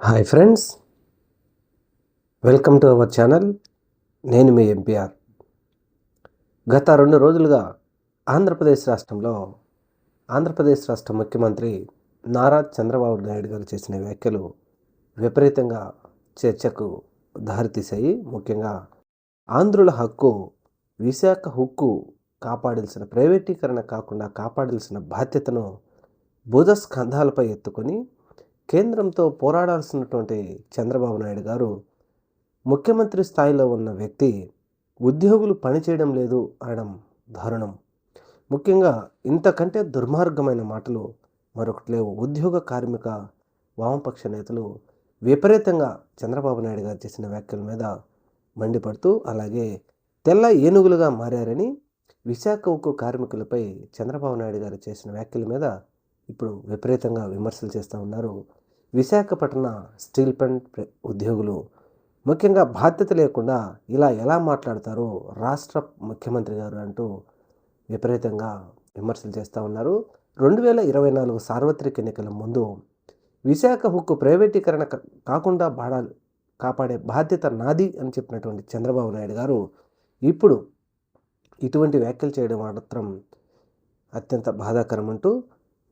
Hi friends. Welcome to our channel. నేను మీ MPR. గత రెండు రోజులుగా ఆంధ్రప్రదేశ్ రాష్ట్రంలో ఆంధ్రప్రదేశ్ రాష్ట్ర ముఖ్యమంత్రి నారా చంద్రబాబు నాయుడు గారు చేసిన వ్యాఖ్యలు విపరీతంగా చర్చకు దారితీశాయి. ముఖ్యంగా ఆంధ్రుల హక్కు విశాఖ హక్కు కాపాడాల్సిన ప్రైవేటీకరణ కాకుండా కాపాడాల్సిన బాధ్యతను భుజ స్కంధాలపై ఎత్తుకొని కేంద్రంతో పోరాడాల్సినటువంటి చంద్రబాబు నాయుడు గారు ముఖ్యమంత్రి స్థాయిలో ఉన్న వ్యక్తి ఉద్యోగులు పనిచేయడం లేదు అనడం దారుణం. ముఖ్యంగా ఇంతకంటే దుర్మార్గమైన మాటలు మరొకటి లేవు. ఉద్యోగ కార్మిక వామపక్ష నేతలు విపరీతంగా చంద్రబాబు నాయుడు గారు చేసిన వ్యాఖ్యల మీద మండిపడుతూ అలాగే తెల్ల ఏనుగులుగా మారారని విశాఖ ఉక్కు కార్మికులపై చంద్రబాబు నాయుడు గారు చేసిన వ్యాఖ్యల మీద ఇప్పుడు విపరీతంగా విమర్శలు చేస్తూ ఉన్నారు విశాఖపట్న స్టీల్ ప్లాంట్ ఉద్యోగులు ముఖ్యంగా బాధ్యత లేకుండా ఇలా ఎలా మాట్లాడతారో రాష్ట్ర ముఖ్యమంత్రి గారు అంటూ విపరీతంగా విమర్శలు చేస్తూ ఉన్నారు. రెండు వేల ఇరవై నాలుగు సార్వత్రిక ఎన్నికల ముందు విశాఖ హుక్కు ప్రైవేటీకరణ కా- కాకుండా బాడాలి కాపాడే బాధ్యత నాది అని చెప్పినటువంటి చంద్రబాబు నాయుడు గారు ఇప్పుడు ఇటువంటి వ్యాఖ్యలు చేయడం మాత్రం అత్యంత బాధాకరం అంటూ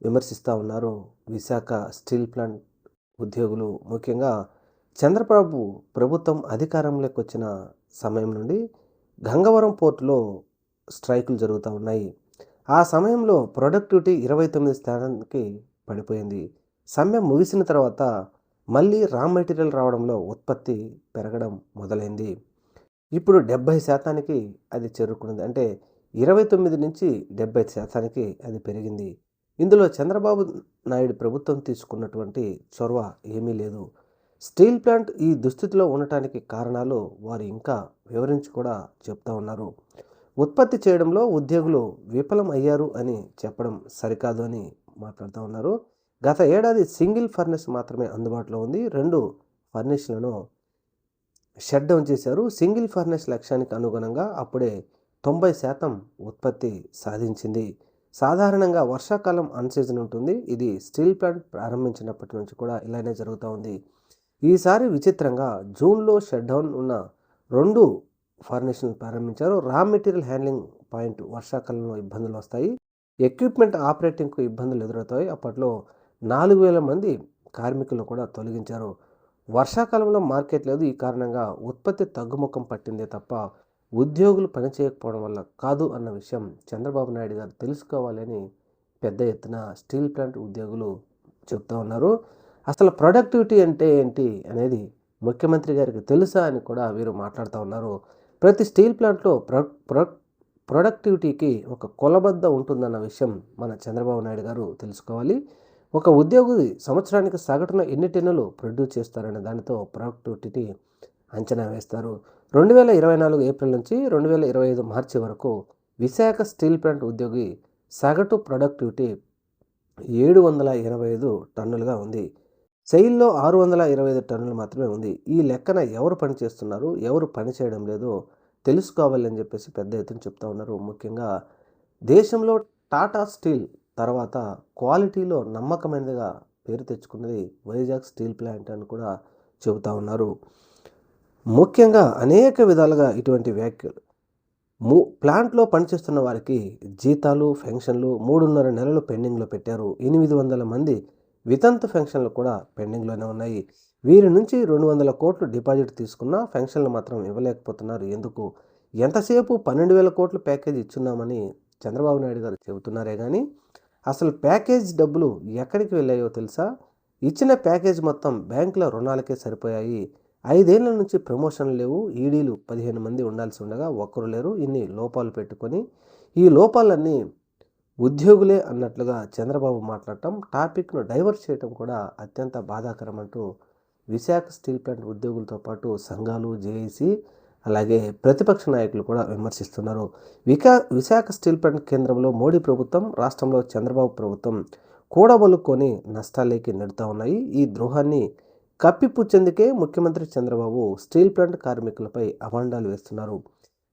విమర్శిస్తూ ఉన్నారు విశాఖ స్టీల్ ప్లాంట్ ఉద్యోగులు ముఖ్యంగా చంద్రబాబు ప్రభుత్వం అధికారంలోకి వచ్చిన సమయం నుండి గంగవరం పోర్టులో స్ట్రైకులు జరుగుతూ ఉన్నాయి. ఆ సమయంలో ప్రొడక్టివిటీ ఇరవై తొమ్మిది స్థానానికి పడిపోయింది. సమ్మె ముగిసిన తర్వాత మళ్ళీ రా మెటీరియల్ రావడంలో ఉత్పత్తి పెరగడం మొదలైంది. ఇప్పుడు డెబ్బై శాతానికి అది చేరుకున్నది. అంటే ఇరవై తొమ్మిది నుంచి డెబ్బై శాతానికి అది పెరిగింది. ఇందులో చంద్రబాబు నాయుడు ప్రభుత్వం తీసుకున్నటువంటి చొరవ ఏమీ లేదు. స్టీల్ ప్లాంట్ ఈ దుస్థితిలో ఉండటానికి కారణాలు వారు ఇంకా వివరించి కూడా చెప్తా ఉన్నారు. ఉత్పత్తి చేయడంలో ఉద్యోగులు విఫలం అయ్యారు అని చెప్పడం సరికాదు అని మాట్లాడుతూ ఉన్నారు. గత ఏడాది సింగిల్ ఫర్నెస్ మాత్రమే అందుబాటులో ఉంది. రెండు ఫర్నిష్లను షట్ డౌన్ చేశారు. సింగిల్ ఫర్నెస్ లక్ష్యానికి అనుగుణంగా అప్పుడే తొంభై శాతం ఉత్పత్తి సాధించింది. సాధారణంగా వర్షాకాలం అన్సీజన్ ఉంటుంది. ఇది స్టీల్ ప్లాంట్ ప్రారంభించినప్పటి నుంచి కూడా ఇలానే జరుగుతూ ఉంది. ఈసారి విచిత్రంగా జూన్లో షట్ డౌన్ ఉన్న రెండు ఫార్మేషన్లు ప్రారంభించారు. రా మెటీరియల్ హ్యాండ్లింగ్ పాయింట్ వర్షాకాలంలో ఇబ్బందులు వస్తాయి. ఎక్విప్మెంట్ ఆపరేటింగ్కు ఇబ్బందులు ఎదురవుతాయి. అప్పట్లో నాలుగు వేల మంది కార్మికులను కూడా తొలగించారు. వర్షాకాలంలో మార్కెట్ లేదు. ఈ కారణంగా ఉత్పత్తి తగ్గుముఖం పట్టిందే తప్ప ఉద్యోగులు పనిచేయకపోవడం వల్ల కాదు అన్న విషయం చంద్రబాబు నాయుడు గారు తెలుసుకోవాలని పెద్ద ఎత్తున స్టీల్ ప్లాంట్ ఉద్యోగులు చెప్తా ఉన్నారు. అసలు ప్రొడక్టివిటీ అంటే ఏంటి అనేది ముఖ్యమంత్రి గారికి తెలుసా అని కూడా వీరు మాట్లాడుతూ ఉన్నారు. ప్రతి స్టీల్ ప్లాంట్లో ప్రొ ప్రొ ప్రొడక్టివిటీకి ఒక కొలబద్ద ఉంటుందన్న విషయం మన చంద్రబాబు నాయుడు గారు తెలుసుకోవాలి. ఒక ఉద్యోగి సంవత్సరానికి సగటున ఎన్ని టన్నులు ప్రొడ్యూస్ చేస్తారనే దానితో ప్రొడక్టివిటీ అంచనా వేస్తారు. రెండు వేల ఇరవై నాలుగు ఏప్రిల్ నుంచి రెండు వేల ఇరవై ఐదు మార్చి వరకు విశాఖ స్టీల్ ప్లాంట్ ఉద్యోగి సగటు ప్రొడక్టివిటీ ఏడు వందల ఎనభై ఐదు టన్నులుగా ఉంది. సెయిల్లో ఆరు వందల ఇరవై ఐదు టన్నులు మాత్రమే ఉంది. ఈ లెక్కన ఎవరు పని చేస్తున్నారు? ఎవరు పని చేయడం లేదో? తెలుసుకోవాలని చెప్పేసి పెద్ద ఎత్తున చెప్తా ఉన్నారు. ముఖ్యంగా దేశంలో టాటా స్టీల్ తర్వాత క్వాలిటీలో నమ్మకమైనదిగా పేరు తెచ్చుకున్నది వైజాగ్ స్టీల్ ప్లాంట్ అని కూడా చెబుతా ఉన్నారు. ముఖ్యంగా అనేక విధాలుగా ఇటువంటి వ్యాఖ్యలు. ము ప్లాంట్లో పనిచేస్తున్న వారికి జీతాలు ఫెన్షన్లు మూడున్నర నెలలు పెండింగ్లో పెట్టారు. ఎనిమిది వందల మంది వితంతు ఫెన్షన్లు కూడా పెండింగ్లోనే ఉన్నాయి. వీరి నుంచి రెండు వందల కోట్లు డిపాజిట్ తీసుకున్నా ఫెన్షన్లు మాత్రం ఇవ్వలేకపోతున్నారు. ఎందుకు? ఎంతసేపు పన్నెండు వేల కోట్లు ప్యాకేజ్ ఇచ్చున్నామని చంద్రబాబు నాయుడు గారు చెబుతున్నారే కానీ అసలు ప్యాకేజ్ డబ్బులు ఎక్కడికి వెళ్ళాయో తెలుసా? ఇచ్చిన ప్యాకేజ్ మొత్తం బ్యాంకుల రుణాలకే సరిపోయాయి. ఐదేళ్ళ నుంచి ప్రమోషన్లు లేవు. ఈడీలు పదిహేను మంది ఉండాల్సి ఉండగా ఒక్కరు లేరు. ఇన్ని లోపాలు పెట్టుకొని ఈ లోపాలన్నీ ఉద్యోగులే అన్నట్లుగా చంద్రబాబు మాట్లాడటం టాపిక్ను డైవర్ట్ చేయటం కూడా అత్యంత బాధాకరం అంటూ విశాఖ స్టీల్ ప్లాంట్ ఉద్యోగులతో పాటు సంఘాలు జేఏసీ అలాగే ప్రతిపక్ష నాయకులు కూడా విమర్శిస్తున్నారు. వికా విశాఖ స్టీల్ ప్లాంట్ కేంద్రంలో మోడీ ప్రభుత్వం రాష్ట్రంలో చంద్రబాబు ప్రభుత్వం కూడబలుకొని నష్టాలేకి నెడుతూ ఉన్నాయి. ఈ ద్రోహాన్ని కప్పిపుచ్చేందుకే ముఖ్యమంత్రి చంద్రబాబు స్టీల్ ప్లాంట్ కార్మికులపై అవాండాలు వేస్తున్నారు.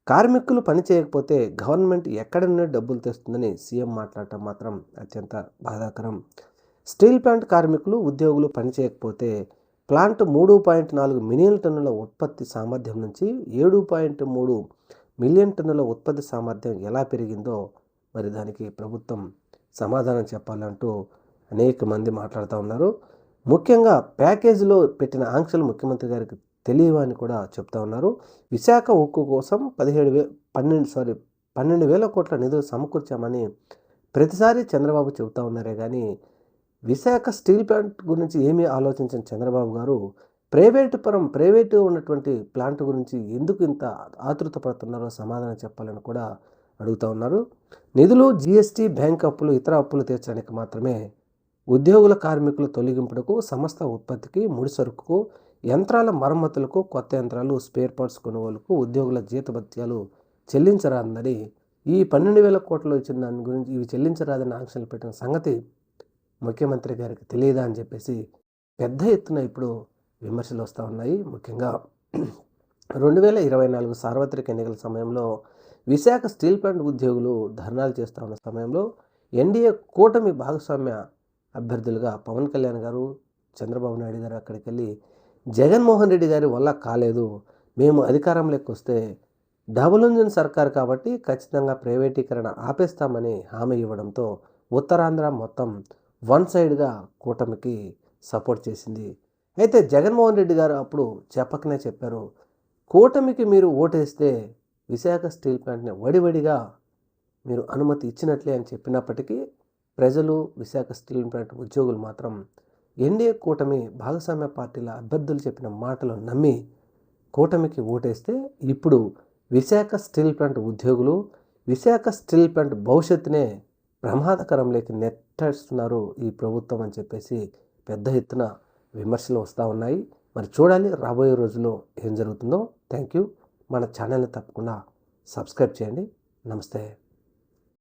కార్మికులు పని చేయకపోతే గవర్నమెంట్ ఎక్కడి నుండి డబ్బులు తెస్తుందని సీఎం మాట్లాడటం మాత్రం అత్యంత బాధాకరం. స్టీల్ ప్లాంట్ కార్మికులు ఉద్యోగులు పని చేయకపోతే ప్లాంట్ మూడు పాయింట్ నాలుగు మిలియన్ టన్నుల ఉత్పత్తి సామర్థ్యం నుంచి ఏడు పాయింట్ మూడు మిలియన్ టన్నుల ఉత్పత్తి సామర్థ్యం ఎలా పెరిగిందో మరి దానికి ప్రభుత్వం సమాధానం చెప్పాలంటూ అనేక మంది మాట్లాడుతూ ఉన్నారు. ముఖ్యంగా ప్యాకేజీలో పెట్టిన ఆంక్షలు ముఖ్యమంత్రి గారికి తెలియవని కూడా చెప్తా ఉన్నారు. విశాఖ ఉక్కు కోసం పదిహేడు వే పన్నెండు సారీ పన్నెండు వేల కోట్ల నిధులు సమకూర్చామని ప్రతిసారి చంద్రబాబు చెబుతా ఉన్నారే కానీ విశాఖ స్టీల్ ప్లాంట్ గురించి ఏమీ ఆలోచించిన చంద్రబాబు గారు ప్రైవేటు పరం ప్రైవేటు ఉన్నటువంటి ప్లాంట్ గురించి ఎందుకు ఇంత ఆతృత పడుతున్నారో సమాధానం చెప్పాలని కూడా అడుగుతూ ఉన్నారు. నిధులు జీఎస్టీ బ్యాంక్ అప్పులు ఇతర అప్పులు తీర్చడానికి మాత్రమే ఉద్యోగుల కార్మికుల తొలగింపులకు సంస్థ ఉత్పత్తికి ముడి సరుకుకు యంత్రాల మరమ్మతులకు కొత్త యంత్రాలు స్పేర్ పార్ట్స్ కొనుగోలుకు ఉద్యోగుల జీతభత్యాలు చెల్లించరాదని ఈ పన్నెండు వేల కోట్లు ఇచ్చిన దాని గురించి ఇవి చెల్లించరాదని ఆంక్షలు పెట్టిన సంగతి ముఖ్యమంత్రి గారికి తెలియదా అని చెప్పేసి పెద్ద ఎత్తున ఇప్పుడు విమర్శలు వస్తూ ఉన్నాయి. ముఖ్యంగా రెండు వేల ఇరవై నాలుగు సార్వత్రిక ఎన్నికల సమయంలో విశాఖ స్టీల్ ప్లాంట్ ఉద్యోగులు ధర్నాలు చేస్తూ ఉన్న సమయంలో ఎన్డీఏ కూటమి భాగస్వామ్య అభ్యర్థులుగా పవన్ కళ్యాణ్ గారు చంద్రబాబు నాయుడు గారు అక్కడికి వెళ్ళి జగన్మోహన్ రెడ్డి గారి వల్ల కాలేదు. మేము అధికారంలోకి వస్తే డబుల్ ఇంజన్ సర్కార్ కాబట్టి ఖచ్చితంగా ప్రైవేటీకరణ ఆపేస్తామని హామీ ఇవ్వడంతో ఉత్తరాంధ్ర మొత్తం వన్ సైడ్గా కూటమికి సపోర్ట్ చేసింది. అయితే జగన్మోహన్ రెడ్డి గారు అప్పుడు చెప్పకనే చెప్పారు కూటమికి మీరు ఓటేస్తే విశాఖ స్టీల్ ప్లాంట్ని వడివడిగా మీరు అనుమతి ఇచ్చినట్లే అని చెప్పినప్పటికీ ప్రజలు విశాఖ స్టీల్ ప్లాంట్ ఉద్యోగులు మాత్రం ఎన్డీఏ కూటమి భాగస్వామ్య పార్టీల అభ్యర్థులు చెప్పిన మాటలు నమ్మి కూటమికి ఓటేస్తే ఇప్పుడు విశాఖ స్టీల్ ప్లాంట్ ఉద్యోగులు విశాఖ స్టీల్ ప్లాంట్ భవిష్యత్తునే ప్రమాదకరంలోకి నెట్టేస్తున్నారు ఈ ప్రభుత్వం అని చెప్పేసి పెద్ద ఎత్తున విమర్శలు వస్తూ ఉన్నాయి. మరి చూడాలి రాబోయే రోజుల్లో ఏం జరుగుతుందో. Thank you. మన ఛానల్ని తప్పకుండా సబ్స్క్రైబ్ చేయండి. నమస్తే.